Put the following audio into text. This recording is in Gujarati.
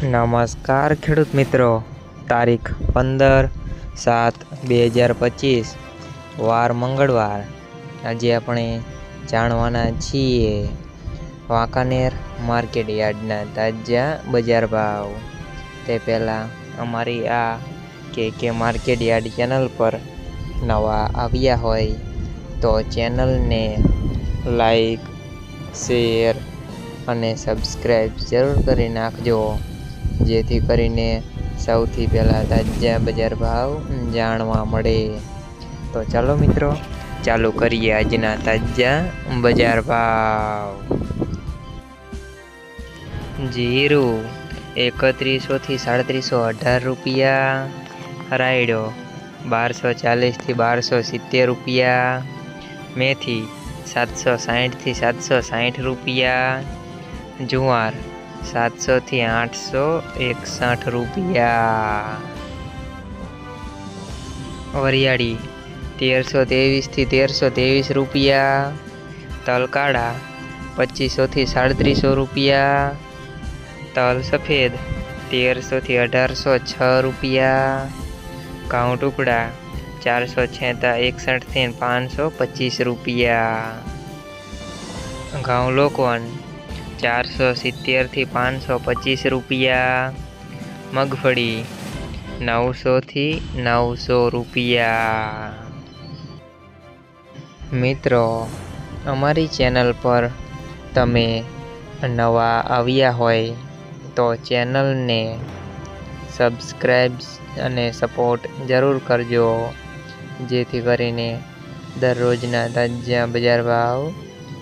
નમસ્કાર ખેડૂત મિત્રો. તારીખ પંદર સાત બે હજાર પચીસ. વાર મંગળવાર. આજે આપણે જાણવાના છીએ વાંકાનેર માર્કેટ યાર્ડના તાજા બજાર ભાવ. તે પહેલાં અમારી આ કે કે માર્કેટ યાર્ડ ચેનલ પર નવા આવ્યા હોય તો ચેનલને લાઈક, શેર અને સબસ્ક્રાઈબ જરૂર કરી નાખજો. જેથી કરીને સૌથી પહેલાં તાજા બજાર ભાવ જાણવા મળે. તો ચાલો મિત્રો, ચાલુ કરીએ આજના તાજા બજાર ભાવ. જીરું એકત્રીસોથી સાડત્રીસો અઢાર રૂપિયા. રાયડો બારસો ચાલીસથી બારસો સિત્તેર રૂપિયા. મેથી સાતસો સાહીઠથી સાતસો સાહીઠ રૂપિયા. જુવાર સાતસોથી આઠસો એકસઠ રૂપિયા. વરિયાળી, તેરસો ત્રેવીસથી તેરસો ત્રેવીસ રૂપિયા. તલકાળા પચીસોથી સાડત્રીસો રૂપિયા. તલ સફેદ તેરસોથી અઢારસો છ રૂપિયા. ઘઉં ટુકડા, ચારસો છેતા એકસઠથી પાંચસો પચીસ રૂપિયા. ઘઉં લોકવન ચારસો સિત્તેરથી પાંચસો પચીસ રૂપિયા. મગફળી નવસોથી નવસો રૂપિયા. મિત્રો, અમારી ચેનલ પર તમે નવા આવ્યા હોય તો ચેનલને સબસ્ક્રાઈબ અને સપોર્ટ જરૂર કરજો. જેથી કરીને દરરોજના તાજા બજાર ભાવ